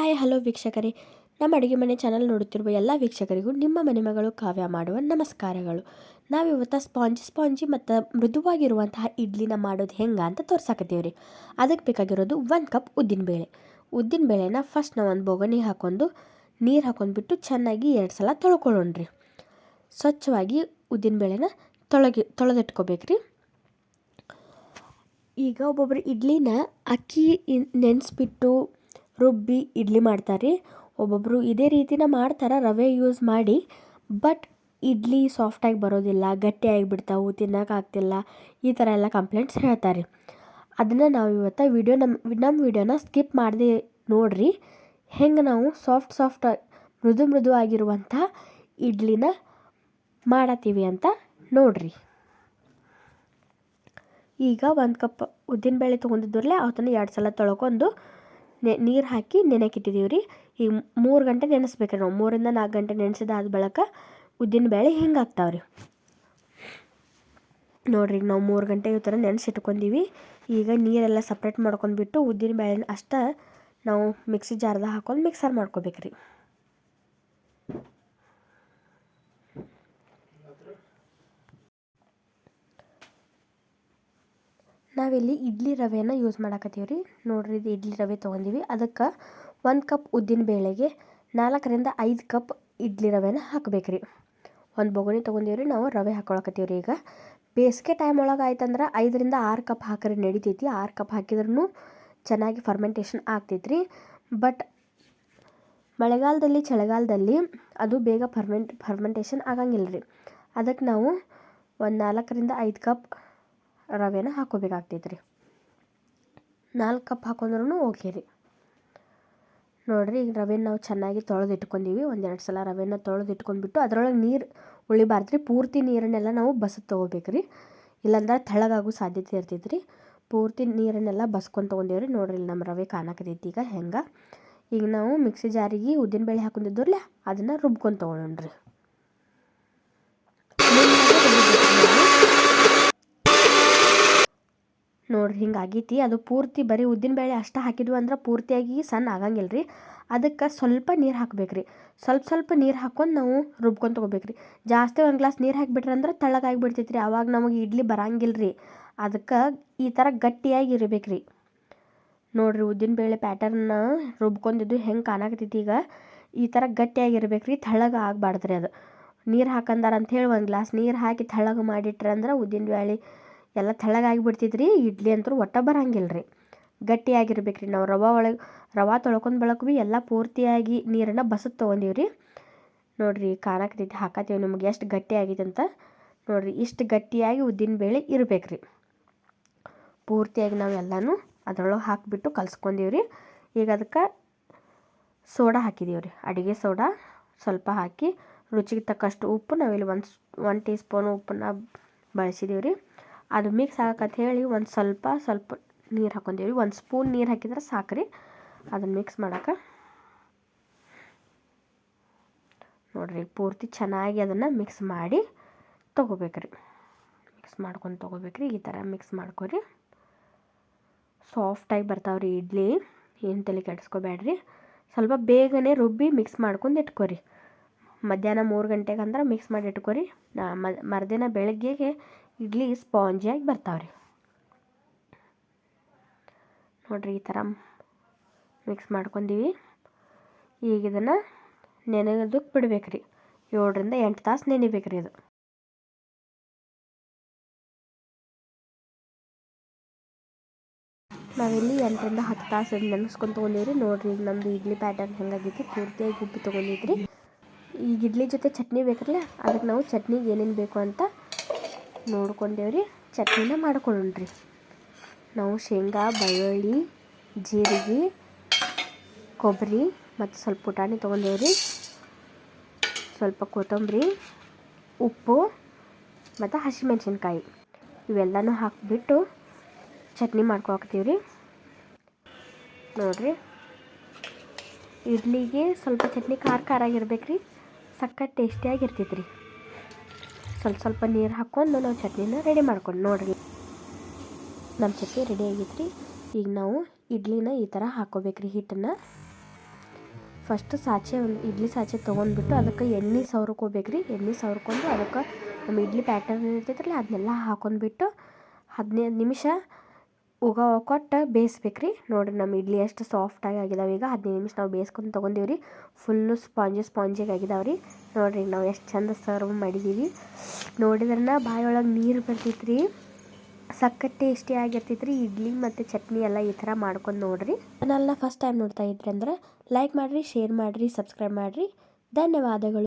Hi, hello ವೀಕ್ಷಕರೇ. ನಮ್ಮ ಅಡುಗೆ ಮನೆ ಚಾನಲ್ ನೋಡುತ್ತಿರುವ ಎಲ್ಲ ವೀಕ್ಷಕರಿಗೂ ನಿಮ್ಮ ಮನೆ ಮಗಳು ಕಾವ್ಯ ಮಾಡುವ ನಮಸ್ಕಾರಗಳು. ನಾವಿವತ್ತು ಸ್ಪಾಂಜಿ ಸ್ಪಾಂಜಿ ಮತ್ತು ಮೃದುವಾಗಿರುವಂತಹ ಇಡ್ಲಿನ ಮಾಡೋದು ಹೆಂಗೆ ಅಂತ ತೋರ್ಸಾಕತ್ತೀವಿ ಅದಕ್ಕೆ ಬೇಕಾಗಿರೋದು ಒಂದು ಕಪ್ ಉದ್ದಿನಬೇಳೆ ಉದ್ದಿನಬೇಳೆನ ಫಸ್ಟ್ ನಾವು ಒಂದು ಬೊಗಣಿ ಹಾಕೊಂಡು, ನೀರು ಹಾಕೊಂಡ್ಬಿಟ್ಟು ಚೆನ್ನಾಗಿ ಎರಡು ಸಲ ತೊಳ್ಕೊಳ್ಳೋಣ್ರಿ. ಸ್ವಚ್ಛವಾಗಿ ಉದ್ದಿನಬೇಳೆನ ತೊಳಗಿ, ತೊಳೆದಿಟ್ಕೋಬೇಕ್ರಿ. ಈಗ ಒಬ್ಬೊಬ್ಬರು ಇಡ್ಲಿನ ಅಕ್ಕಿ ನೆನೆಸ್ಬಿಟ್ಟು ರುಬ್ಬಿ ಇಡ್ಲಿ ಮಾಡ್ತಾರೆ. ರೀ ಒಬ್ಬೊಬ್ಬರು ಇದೇ ರೀತಿನ ಮಾಡ್ತಾರೆ, ರವೆ ಯೂಸ್ ಮಾಡಿ. ಬಟ್ ಇಡ್ಲಿ ಸಾಫ್ಟಾಗಿ ಬರೋದಿಲ್ಲ ಗಟ್ಟಿಯಾಗಿ ಬಿಡ್ತಾವೆ ತಿನ್ನೋಕ್ಕಾಗ್ತಿಲ್ಲ ಈ ಥರ ಎಲ್ಲ ಕಂಪ್ಲೇಂಟ್ಸ್ ಹೇಳ್ತಾರೆ. ಅದನ್ನು ನಾವು ಇವತ್ತು ವಿಡಿಯೋ ನಮ್ಮ ನಮ್ಮ ವಿಡಿಯೋನ ಸ್ಕಿಪ್ ಮಾಡದೆ ನೋಡಿರಿ. ಹೆಂಗೆ ನಾವು ಸಾಫ್ಟ್ ಸಾಫ್ಟ್ ಮೃದು ಮೃದು ಆಗಿರುವಂಥ ಇಡ್ಲಿನ ಮಾಡತ್ತೀವಿ ಅಂತ ನೋಡಿರಿ. ಈಗ ಒಂದು ಕಪ್ ಉದ್ದಿನಬೇಳೆ ತೊಗೊಂಡಿದ್ದರಲ್ಲೇ ಅವತ್ತನ್ನು ಎರಡು ಸಲ ತೊಳ್ಕೊಂಡು ನೆ, ನೀರು ಹಾಕಿ ನೆನೆಕಿಟ್ಟಿದ್ದೀವಿ ರೀ. ಈ ಮೂರು ಗಂಟೆ ನೆನೆಸ್ಬೇಕು ನಾವು. ಮೂರಿಂದ ನಾಲ್ಕು ಗಂಟೆ ನೆನೆಸಿದಾದ ಬಳಿಕ ಉದ್ದಿನಬೇಳೆ ಹಿಂಗೆ ಆಗ್ತಾವೆ ರೀ. ನೋಡಿರಿ ನಾವು ಮೂರು ಗಂಟೆ ಈ ಥರ ನೆನೆಸಿಟ್ಕೊಂಡೀವಿ. ಈಗ ನೀರೆಲ್ಲ ಸಪ್ರೇಟ್ ಮಾಡ್ಕೊಂಡ್ಬಿಟ್ಟು ಉದ್ದಿನ ಬೇಳೆನ ಅಷ್ಟೇ ನಾವು ಮಿಕ್ಸಿ ಜಾರ್ದಾಗ ಹಾಕೊಂಡು ಮಿಕ್ಸರ್ ಮಾಡ್ಕೋಬೇಕು ರೀ ನಾವಿಲ್ಲಿ ಇಡ್ಲಿ ರವೆನ ಯೂಸ್ ಮಾಡಕತ್ತೀವಿ ರೀ ನೋಡ್ರಿ ಇದು ಇಡ್ಲಿ ರವೆ ತೊಗೊಂಡಿವಿ. ಅದಕ್ಕೆ ಒಂದು ಕಪ್ ಉದ್ದಿನ ಬೇಳೆಗೆ ನಾಲ್ಕರಿಂದ ಐದು ಕಪ್ ಇಡ್ಲಿ ರವೆನ ಹಾಕ್ಬೇಕು ರೀ ಒಂದು ಬೊಗಣಿ ತೊಗೊಂಡೀವಿ ರೀ ನಾವು ರವೆ ಹಾಕೊಳಕತ್ತೀವಿ ರೀ ಈಗ. ಬೇಸಿಗೆ ಟೈಮ್ ಒಳಗೆ ಆಯ್ತಂದ್ರೆ ಐದರಿಂದ ಆರು ಕಪ್ ಹಾಕಿದ್ರೆ ನಡಿತೈತಿ. ಆರು ಕಪ್ ಹಾಕಿದ್ರೂ ಚೆನ್ನಾಗಿ ಫರ್ಮೆಂಟೇಷನ್ ಆಗ್ತೈತಿ ರೀ ಬಟ್ ಮಳೆಗಾಲದಲ್ಲಿ, ಚಳಿಗಾಲದಲ್ಲಿ ಅದು ಬೇಗ ಫರ್ಮೆಂಟ್ ಫರ್ಮೆಂಟೇಷನ್ ಆಗಂಗಿಲ್ಲ ರೀ ಅದಕ್ಕೆ ನಾವು ಒಂದು ನಾಲ್ಕರಿಂದ ಐದು ಕಪ್ ರವೆನ ಹಾಕೋಬೇಕಾಗ್ತೈತೆ ರೀ ನಾಲ್ಕು ಕಪ್ ಹಾಕೊಂಡ್ರೂ ಓಕೆ ರೀ. ನೋಡಿರಿ, ಈಗ ರವೆನ ನಾವು ಚೆನ್ನಾಗಿ ತೊಳೆದು ಇಟ್ಕೊಂಡೀವಿ ಒಂದೆರಡು ಸಲ ರವೆನ ತೊಳೆದು ಇಟ್ಕೊಂಡ್ಬಿಟ್ಟು ಅದರೊಳಗೆ ನೀರು ಉಳಿಬಾರ್ದು ರೀ ಪೂರ್ತಿ ನೀರನ್ನೆಲ್ಲ ನಾವು ಬಸದು ತೊಗೋಬೇಕು ರೀ ಇಲ್ಲಾಂದ್ರೆ ತೆಳಗಾಗೋ ಸಾಧ್ಯತೆ ಇರ್ತೈತೆ ರೀ ಪೂರ್ತಿ ನೀರನ್ನೆಲ್ಲ ಬಸ್ಕೊಂಡು ತೊಗೊಂಡೇವ್ರಿ. ನೋಡ್ರಿ, ಇಲ್ಲಿ ನಮ್ಮ ರವೆ ಕಾಣಕತೈತಿ ಈಗ ಹೆಂಗೆ? ಈಗ ನಾವು ಮಿಕ್ಸಿ ಜಾರಿಗೆ ಉದ್ದಿನ ಬೇಳೆ ಹಾಕೊಂಡಿದ್ದವ್ರಲ್ಲ ಅದನ್ನು ರುಬ್ಕೊಂಡು ತೊಗೊಳೋಣ್ರಿ ನೋಡ್ರಿ ಹಿಂಗೆ ಆಗೈತಿ. ಅದು ಪೂರ್ತಿ ಬರೀ ಉದ್ದಿನ ಬೇಳೆ ಅಷ್ಟು ಹಾಕಿದ್ವಿ ಅಂದ್ರೆ ಪೂರ್ತಿಯಾಗಿ ಸಣ್ಣ ಆಗಂಗಿಲ್ಲ ರೀ ಅದಕ್ಕೆ ಸ್ವಲ್ಪ ನೀರು ಹಾಕ್ಬೇಕು ರೀ ಸ್ವಲ್ಪ ಸ್ವಲ್ಪ ನೀರು ಹಾಕೊಂಡು ನಾವು ರುಬ್ಕೊಂಡು ತೊಗೋಬೇಕು ರೀ ಜಾಸ್ತಿ ಒಂದು ಗ್ಲಾಸ್ ನೀರು ಹಾಕಿಬಿಟ್ರೆ ಅಂದ್ರೆ ತೆಳ್ಳಗಾಗಿ ಬಿಡ್ತೈತಿ ರೀ ಅವಾಗ ನಮಗೆ ಇಡ್ಲಿ ಬರಂಗಿಲ್ಲ ರೀ ಅದಕ್ಕೆ ಈ ಥರ ಗಟ್ಟಿಯಾಗಿ ಇರಬೇಕು ರೀ ನೋಡಿರಿ ಉದ್ದಿನಬೇಳೆ ಪ್ಯಾಟರ್ನ ರುಬ್ಕೊಂಡಿದ್ದು ಹೆಂಗೆ ಕಾಣಕತ್ತೈತಿ ಈಗ. ಈ ಥರ ಗಟ್ಟಿಯಾಗಿರ್ಬೇಕು ರೀ ತಳ್ಳಗೆ ಆಗಬಾರ್ದು ರೀ ಅದು. ನೀರು ಹಾಕಂದಾರ ಹೇಳಿ ಒಂದು ಗ್ಲಾಸ್ ನೀರು ಹಾಕಿ ತಳ್ಳಗೆ ಮಾಡಿಟ್ರಂದ್ರೆ ಉದ್ದಿನ ಉದ್ದಿನಬೇಳೆ ಎಲ್ಲ ತೆಳ್ಳಗಾಗಿ ಬಿಡ್ತಿದ್ರಿ ಇಡ್ಲಿ ಅಂತೂ ಒಟ್ಟ ಬರಂಗಿಲ್ಲ ರೀ ಗಟ್ಟಿಯಾಗಿರ್ಬೇಕು ರೀ ನಾವು, ರವೆ ಒಳಗೆ, ರವೆ ತೊಳ್ಕೊಂಡು ಬಳಕ ಭೀ ಎಲ್ಲ ಪೂರ್ತಿಯಾಗಿ ನೀರನ್ನು ಬಸದು ತೊಗೊಂಡೀವಿ ರೀ ನೋಡಿರಿ ರೀತಿ ಹಾಕತ್ತೀವಿ ನಿಮ್ಗೆ ಎಷ್ಟು ಗಟ್ಟಿ ಆಗೈತೆ ಅಂತ. ನೋಡಿರಿ ಇಷ್ಟು ಗಟ್ಟಿಯಾಗಿ ಉದ್ದಿನ ಬೇಳೆ ಇರ್ಬೇಕು ರೀ ಪೂರ್ತಿಯಾಗಿ ನಾವು ಎಲ್ಲನೂ ಅದರೊಳಗೆ ಹಾಕಿಬಿಟ್ಟು ಕಲ್ಸ್ಕೊಂಡೀವಿ ರೀ ಈಗ ಅದಕ್ಕೆ ಸೋಡಾ ಹಾಕಿದ್ದೀವಿ ರೀ ಅಡುಗೆ ಸೋಡಾ ಸ್ವಲ್ಪ ಹಾಕಿ ರುಚಿಗೆ ತಕ್ಕಷ್ಟು ಉಪ್ಪು ನಾವಿಲ್ಲಿ ಒಂದು ಒನ್ ಟೀ ಸ್ಪೂನ್ ಉಪ್ಪನ್ನ ಬಳಸಿದ್ದೀವಿ ರೀ ಅದು ಮಿಕ್ಸ್ ಆಗಕ್ಕೆ ಹೇಳಿ ಒಂದು ಸ್ವಲ್ಪ ಸ್ವಲ್ಪ ನೀರು ಹಾಕೊಂಡೀವಿ ಒಂದು ಸ್ಪೂನ್ ನೀರು ಹಾಕಿದ್ರೆ ಸಾಕು ರೀ. ಅದನ್ನು ಮಿಕ್ಸ್ ಮಾಡೋಕೆ. ನೋಡಿರಿ ಪೂರ್ತಿ ಚೆನ್ನಾಗಿ ಅದನ್ನು ಮಿಕ್ಸ್ ಮಾಡಿ ತೊಗೋಬೇಕ್ರಿ ಮಿಕ್ಸ್ ಮಾಡ್ಕೊಂಡು ತೊಗೋಬೇಕ್ರಿ ಈ ಥರ ಮಿಕ್ಸ್ ಮಾಡ್ಕೊರಿ. ಸಾಫ್ಟಾಗಿ ಬರ್ತಾವ್ರಿ ಇಡ್ಲಿ. ಏನು ತಲೆ ಕೆಡಿಸ್ಕೋಬೇಡ್ರಿ. ಸ್ವಲ್ಪ ಬೇಗನೆ ರುಬ್ಬಿ ಮಿಕ್ಸ್ ಮಾಡ್ಕೊಂಡು ಇಟ್ಕೊರಿ. ಮಧ್ಯಾಹ್ನ ಮೂರು ಗಂಟೆಗೆ ಅಂದ್ರೆ ಮಿಕ್ಸ್ ಮಾಡಿ ಇಟ್ಕೊರಿ. ಮರುದಿನ ಬೆಳಗ್ಗೆಗೆ ಇಡ್ಲಿ ಸ್ಪಾಂಜಿಯಾಗಿ ಬರ್ತಾವ್ರಿ. ನೋಡಿರಿ ಈ ಥರ ಮಿಕ್ಸ್ ಮಾಡ್ಕೊಂಡೀವಿ. ಈಗ ಇದನ್ನು ನೆನೆದಕ್ಕೆ ಬಿಡ್ಬೇಕು ರೀ ಏಳರಿಂದ ಎಂಟು ತಾಸು ನೆನಿಬೇಕು ರೀ ಇದು ನಾವಿಲ್ಲಿ ಎಂಟರಿಂದ ಹತ್ತು ತಾಸು ನೆನೆಸ್ಕೊಂಡು ತೊಗೊಂಡೀವಿ ನೋಡಿರಿ ಈಗ ನಮ್ಮದು ಇಡ್ಲಿ ಪ್ಯಾಟರ್ನ್ ಹೆಂಗಾಗೈತಿ. ಪೂರ್ತಿಯಾಗಿ ಉಪ್ಪು ತೊಗೊಂಡಿದ್ರಿ. ಈಗ ಇಡ್ಲಿ ಜೊತೆ ಚಟ್ನಿ ಬೇಕಲ್ಲ ಅದಕ್ಕೆ ನಾವು ಚಟ್ನಿಗೆ ಏನೇನು ಬೇಕು ಅಂತ ನೋಡ್ಕೊಂಡೇವ್ರಿ, ಚಟ್ನಿನ ಮಾಡ್ಕೊಳ್ಳೋಣ್ರಿ. ನಾವು ಶೇಂಗಾ, ಬೆಳ್ಳುಳ್ಳಿ, ಜೀರಿಗೆ, ಕೊಬ್ಬರಿ ಮತ್ತು ಸ್ವಲ್ಪ ಪುಟಾಣಿ ತೊಗೊಂಡೇವ್ರಿ. ಸ್ವಲ್ಪ ಕೊತ್ತಂಬರಿ, ಉಪ್ಪು ಮತ್ತು ಹಸಿಮೆಣ್ಸಿನ್ಕಾಯಿ. ಇವೆಲ್ಲನೂ ಹಾಕಿಬಿಟ್ಟು ಚಟ್ನಿ ಮಾಡ್ಕೊಳ್ತೀವಿ ರೀ ನೋಡಿರಿ, ಇಡ್ಲಿಗೆ ಸ್ವಲ್ಪ ಚಟ್ನಿ ಖಾರ ಖಾರ ಆಗಿರ್ಬೇಕು ರೀ ಸಕ್ಕ ಟೇಸ್ಟಿಯಾಗಿ ರೀ ಸ್ವಲ್ಪ ಸ್ವಲ್ಪ ನೀರು ಹಾಕ್ಕೊಂಡು ನಾವು ಚಟ್ನಿನ ರೆಡಿ ಮಾಡ್ಕೊಂಡು ನೋಡ್ರಿ. ನಮ್ಮ ಚಟ್ನಿ ರೆಡಿ ಆಗೈತೆ ರೀ ಈಗ ನಾವು ಇಡ್ಲಿನ ಈ ಥರ ಹಾಕೋಬೇಕ್ರಿ ಹಿಟ್ಟನ್ನು. ಫಸ್ಟ್ ಸಾಚೆ ಒಂದು ಇಡ್ಲಿ ಸಾಚೆ ತೊಗೊಂಡ್ಬಿಟ್ಟು ಅದಕ್ಕೆ ಎಣ್ಣೆ ಸವ್ರ್ಕೋಬೇಕ್ರಿ. ಎಣ್ಣೆ ಸವ್ರ್ಕೊಂಡು ಅದಕ್ಕೆ ನಮ್ಮ ಇಡ್ಲಿ ಪ್ಯಾಟರ್ನ್ ಇರ್ತೈತ್ರಲ್ಲ, ಅದನ್ನೆಲ್ಲ ಹಾಕೊಂಡ್ಬಿಟ್ಟು ಹದಿನೈದು ನಿಮಿಷ ಉಗ ಕೊಟ್ಟು ಬೇಯಿಸ್ಬೇಕು ರೀ ನೋಡಿರಿ ನಮ್ಮ ಇಡ್ಲಿ ಎಷ್ಟು ಸಾಫ್ಟಾಗಿ ಆಗಿದಾವೆ. ಈಗ ಹದಿನೈದು ನಿಮಿಷ ನಾವು ಬೇಯಿಸ್ಕೊಂಡು ತೊಗೊಂಡೀವಿ ರೀ ಫುಲ್ಲು ಸ್ಪಾಂಜಿ ಸ್ಪಾಂಜಿಗೆ ಆಗಿದಾವೆ ರೀ ನೋಡಿರಿ ನಾವು ಎಷ್ಟು ಚಂದ ಸರ್ವ್ ಮಾಡಿದ್ದೀವಿ ನೋಡಿದ್ರನ ಬಾಯೊಳಗೆ ನೀರು ಬರ್ತೈತೆ ರೀ ಸಖತ್ ಟೇಸ್ಟಿ ಆಗಿರ್ತೈತೆ ರೀ ಇಡ್ಲಿ ಮತ್ತು ಚಟ್ನಿ ಎಲ್ಲ ಈ ಥರ ಮಾಡ್ಕೊಂಡು ನೋಡಿರಿ. ಚಾನಲ್ನ ಫಸ್ಟ್ ಟೈಮ್ ನೋಡ್ತಾ ಇದ್ರಿ ಅಂದ್ರೆ ಲೈಕ್ ಮಾಡಿರಿ ಶೇರ್ ಮಾಡಿರಿ ಸಬ್ಸ್ಕ್ರೈಬ್ ಮಾಡಿರಿ. ಧನ್ಯವಾದಗಳು.